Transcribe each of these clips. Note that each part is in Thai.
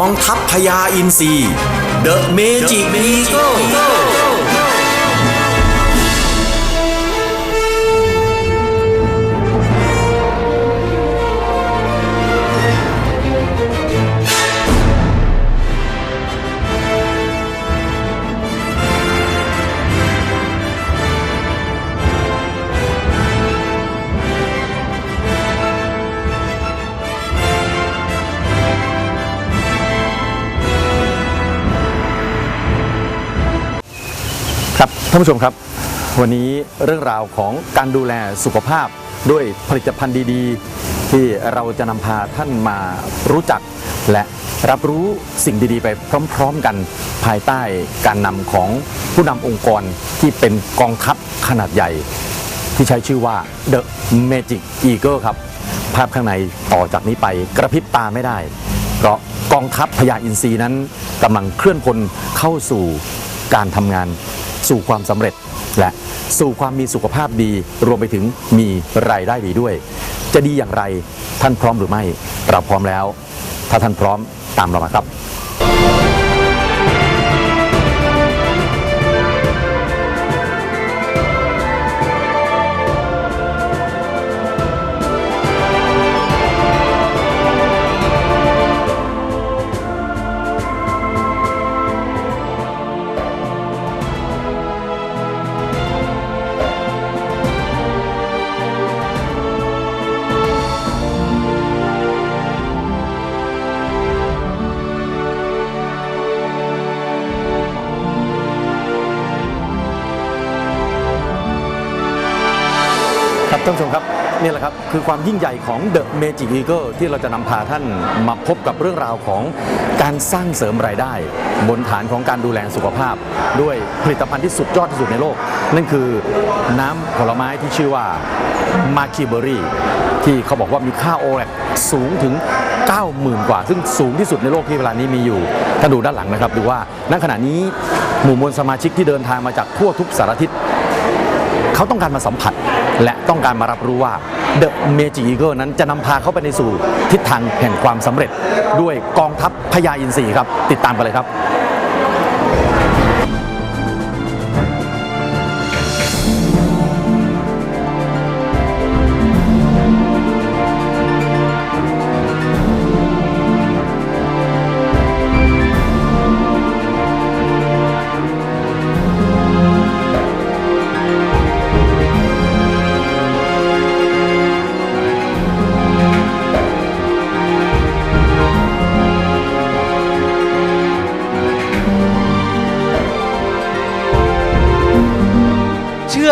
กองทัพพญาอินทรีเดอะเมจิกอีโก้ ท่านผู้ชมครับ วันนี้เรื่องราวของการดูแลสุขภาพด้วยผลิตภัณฑ์ดีๆ ที่เราจะนำพาท่านมารู้จัก และรับรู้สิ่งดีๆ ไปพร้อมๆกันภายใต้การนำของผู้นำองค์กรที่เป็นกองทัพขนาดใหญ่ ที่ใช้ชื่อว่า The Magic Eagle ครับ ภาพข้างในต่อจากนี้ไปกระพริบตาไม่ได้ เพราะกองทัพพญาอินทรีนั้นกำลังเคลื่อนพลเข้าสู่การทำงาน สู่ความสำเร็จ และสู่ความมีสุขภาพดี รวมไปถึงมีรายได้ดีด้วย จะดีอย่างไรท่านพร้อมหรือไม่ เราพร้อมแล้ว ถ้าท่านพร้อมตามเรามาครับ ท่านผู้ชมครับนี่แหละครับคือความยิ่งใหญ่ของ The Magic Eagle ที่เราจะนำพาท่านมาพบกับเรื่องราวของการสร้างเสริมรายได้ บนฐานของการดูแลสุขภาพ ด้วยผลิตภัณฑ์ที่สุดยอดที่สุดในโลก นั่นคือน้ำผลไม้ที่ชื่อว่ามาคิเบอรี่ที่เขาบอกว่ามีค่าโอแรกสูงถึง 90,000 กว่า ซึ่งสูงที่สุดในโลกที่เวลานี้มีอยู่ถ้าดูด้านหลังนะครับดูว่าณขณะนี้หมู่มวลสมาชิกที่เดินทางมาจากทั่วทุกสารทิศ เขาต้องการมาสัมผัส และต้องการมารับรู้ว่า The Magic Eagle นั้นจะนำพาเขาไปในสู่ทิศทางแห่งความสำเร็จ ด้วยกองทัพพญาอินทรีครับ ติดตามกันเลยครับ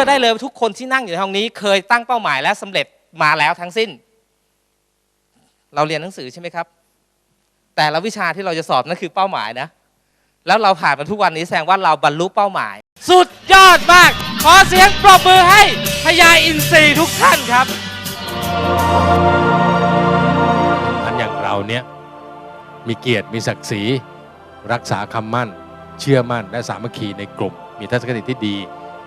อได้เลยว่าทุกคนที่นั่งอยู่ในห้องนี้ เคยตั้งเป้าหมายและสำเร็จมาแล้วทั้งสิ้น เราเรียนหนังสือใช่ไหมครับ แต่ละวิชาที่เราจะสอบนั่นคือเป้าหมายนะ แล้วเราผ่านมาทุกวันนี้แสดงว่าเราบรรลุเป้าหมาย สุดยอดมาก ขอเสียงปรบมือให้พญาอินทรีทุกท่านครับอันอย่างเราเนี้ยมีเกียรติมีศักดิ์ศรี รักษาคำมั่น เชื่อมั่นและสามัคคีในกลุ่ม มีทัศนคติที่ดี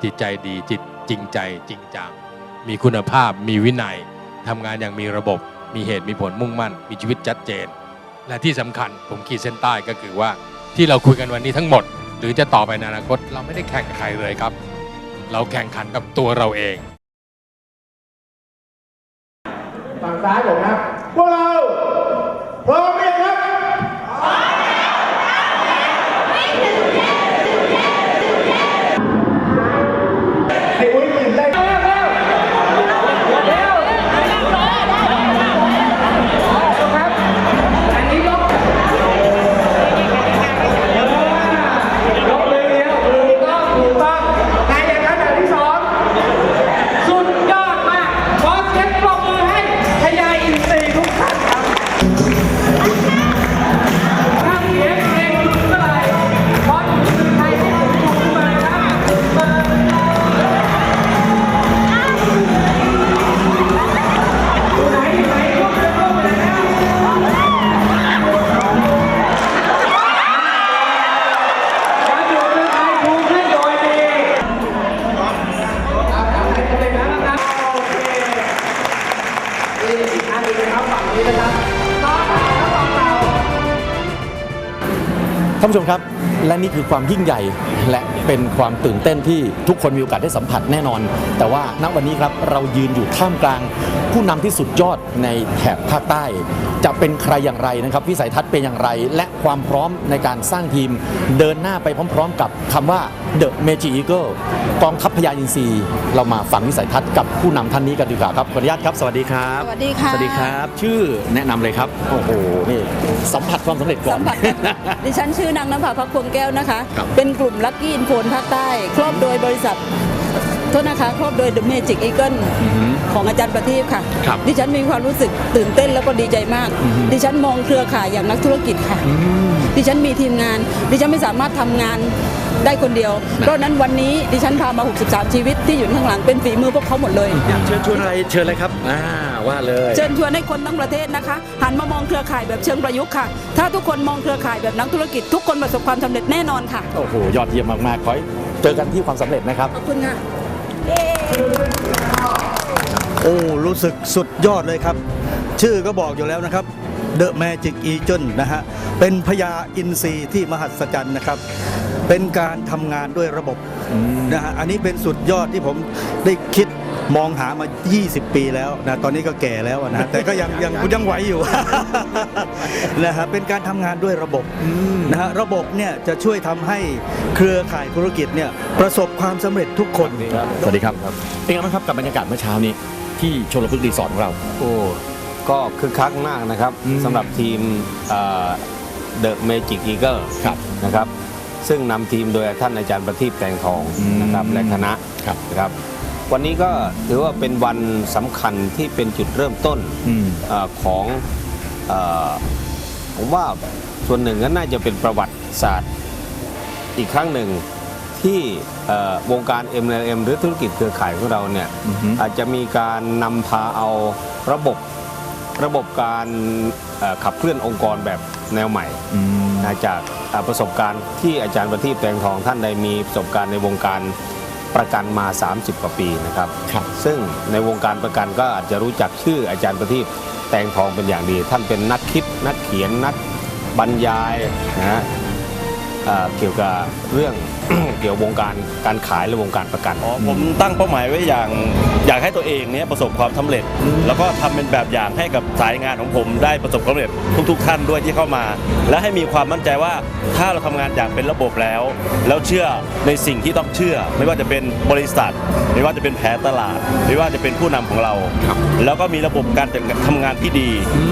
จิตใจดีจิตจริงใจจริงจัง มีคุณภาพมีวินัยทำงานอย่างมีระบบ มีเหตุมีผลมุ่งมั่น มีชีวิตชัดเจน และที่สำคัญผมขีดเส้นใต้ก็คือว่าที่เราคุยกันวันนี้ทั้งหมด หรือจะต่อไปในอนาคต เราไม่ได้แข่งใครเลยครับ เราแข่งขันกับตัวเราเอง ฝั่งซ้ายผมครับพวกเรา ท่านผู้ชมครับ และนี่คือความยิ่งใหญ่และเป็นความตื่นเต้นที่ทุกคนมีโอกาสได้สัมผัสแน่นอน แต่ว่าณวันนี้ครับเรายืนอยู่ท่ามกลาง ผู้นำที่สุดยอดในแถบภาคใต้ จะเป็นใครอย่างไรนะครับวิสัยทัศน์เป็นอย่างไร และความพร้อมในการสร้างทีม เดินหน้าไปพร้อม ๆ กับคำว่า The Magic Eagle กองทัพพญาอินทรีเรามาฝังวิสัยทัศน์กับผู้นำท่านนี้กันดีกว่าครับขออนุญาตครับ สวัสดีครับ สวัสดีค่ะสวัสดีครับ ชื่อแนะนำเลยครับโอ้โหนี่สัมผัสความสำเร็จก่อนสัมผัสดิฉันชื่อนางน้ำผาพักพวงแก้วนะคะครับเป็นกลุ่มลักกี้อินโฟนภาคใต้ ครอบโดยบริษัทโทษนะคะ ครอบโดย The Magic Eagle ของอาจารย์ประทีปค่ะครับดิฉันมีความรู้สึกตื่นเต้นแล้วก็ดีใจมาก ดิฉันมองเครือข่ายอย่างนักธุรกิจค่ะ ดิฉันมีทีมงาน ดิฉันไม่สามารถทำงานได้คนเดียว เพราะฉะนั้นวันนี้ดิฉันพามา 63 ชีวิตที่อยู่ข้างหลังเป็นฝีมือพวกเขาหมดเลยอยากเชิญชวนอะไรเชิญเลยครับอ่า ว่าเลย เชิญชวนให้คนทั้งประเทศนะคะ หันมามองเครือข่ายแบบเชิงประยุกต์ค่ะ ถ้าทุกคนมองเครือข่ายแบบนักธุรกิจทุกคนประสบความสำเร็จแน่นอนค่ะ โอ้โห ยอดเยี่ยมมากๆขอให้เจอกันที่ความสำเร็จนะครับ ขอบคุณค่ะ โอ้ รู้สึกสุดยอดเลยครับ ชื่อก็บอกอยู่แล้วนะครับ The Magic Eagle นะฮะ เป็นพญาอินทรีที่มหัศจรรย์นะครับ เป็นการทำงานด้วยระบบนะฮะอันนี้เป็นสุดยอดที่ผมได้คิดมองหามา 20 ปีแล้วนะตอนนี้ก็แก่แล้วนะแต่ก็ยังยังยังไหวอยู่นะฮะเป็นการทำงานด้วยระบบนะฮะระบบเนี่ยจะช่วยทำให้เครือข่ายธุรกิจเนี่ยประสบความสำเร็จทุกคนสวัสดีครับเป็นไงบ้างครับกับบรรยากาศเมื่อเช้านี้ ที่ชลพฤกษ์รีสอร์ทของเรา โอ้ก็คึกคักมากนะครับอืมสำหรับทีมเดอะเมจิกอีเกิลครับนะครับ ซึ่งนำทีมโดยท่านอาจารย์ประทีปแตงทองอืมนะครับและคณะครับนะครับ วันนี้ก็ถือว่าเป็นวันสำคัญที่เป็นจุดเริ่มต้นอืมเออของเออผมว่าส่วนหนึ่งก็น่าจะเป็นประวัติศาสตร์อีกครั้งหนึ่งที่เอ่อวงการ MLM หรือธุรกิจเครือข่ายของเราเนี่ยอือฮึอาจจะมีการนำพาเอาระบบระบบการเอ่อขับเคลื่อนองค์กรแบบ แนวใหม่อืมนะจากเอ่อประสบการณ์ที่อาจารย์ประทีปแตงทองท่านได้มีประสบการณ์ในวงการประกันมา 30 กว่าปีนะครับครับซึ่งในวงการประกันก็อาจจะรู้จักชื่ออาจารย์ประทีปแตงทองเป็นอย่างดี ท่านเป็นนักคิดนักเขียนนักบรรยายนะฮะเอ่อเกี่ยวกับเรื่องเกี่ยวกับวงการการขายและวงการประกัน อ๋อผมตั้งเป้าหมายไว้อย่างอยากให้ตัวเองเนี้ยประสบความสำเร็จ แล้วก็ทำเป็นแบบอย่างให้กับสายงานของผมได้ประสบความสำเร็จทุกๆท่านด้วยที่เข้ามา และให้มีความมั่นใจว่าถ้าเราทำงานอย่างเป็นระบบแล้ว แล้วเชื่อในสิ่งที่ต้องเชื่อ ไม่ว่าจะเป็นบริษัท ไม่ว่าจะเป็นแผนตลาด ไม่ว่าจะเป็นผู้นำของเราแล้วก็มีระบบการทำงานที่ดี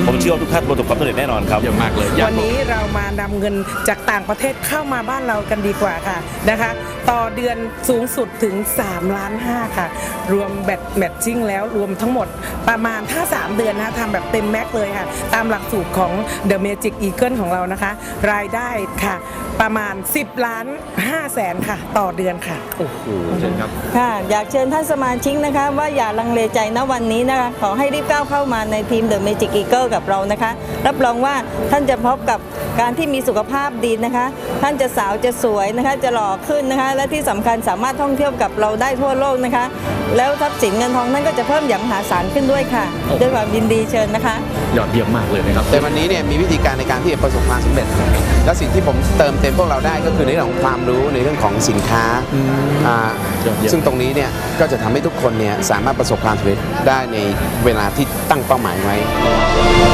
ผมเชื่อว่าทุกท่านประสบความสำเร็จแน่นอนครับ เยี่ยมมากเลยอยากวันบอกนี้เรามานำเงินจากต่างประเทศเข้ามาบ้านเรากันดีกว่าค่ะนะคะ ต่อเดือนสูงสุดถึง3ล้าน5ค่ะ รวมแบตแมทชิ่งแล้วรวมทั้งหมดประมาณถ้า 3 เดือนนะคะทำแบบเต็มแม็กซ์เลยค่ะ ตามหลักสูตรของ The Magic Eagle ของเรานะคะ รายได้ค่ะ ประมาณ 10 ล้าน5แสนค่ะ ต่อเดือนค่ะ โอ้โหเชิญครับ ค่ะ อยากเชิญท่านสมาชิกนะคะ ว่าอย่าลังเลใจณวันนี้นะคะ ขอให้รีบก้าวเข้ามาในทีม The Magic Eagle กับเรานะคะ รับรองว่าท่านจะพบกับการที่มีสุขภาพดีนะคะ ท่านจะสาวจะสวยนะคะจะหล่อขึ้นนะคะ และที่สำคัญสามารถท่องเที่ยวกับเราได้ทั่วโลกนะคะ แล้วทรัพย์สินเงินทองนั้นก็จะเพิ่มอย่างมหาศาลขึ้นด้วยค่ะ ด้วยความยินดีเชิญนะคะยอดเยี่ยมมากเลยนะครับแต่วันนี้เนี่ยมีวิธีการในการที่จะประสบความสำเร็จ และสิ่งที่ผมเติมเต็มพวกเราได้ก็คือในเรื่องของความรู้ในเรื่องของสินค้าอ่ายอดเยี่ยมซึ่งตรงนี้เนี่ยก็จะทำให้ทุกคนเนี่ยสามารถประสบความสำเร็จได้ในเวลาที่ตั้งเป้าหมายไว้อ่า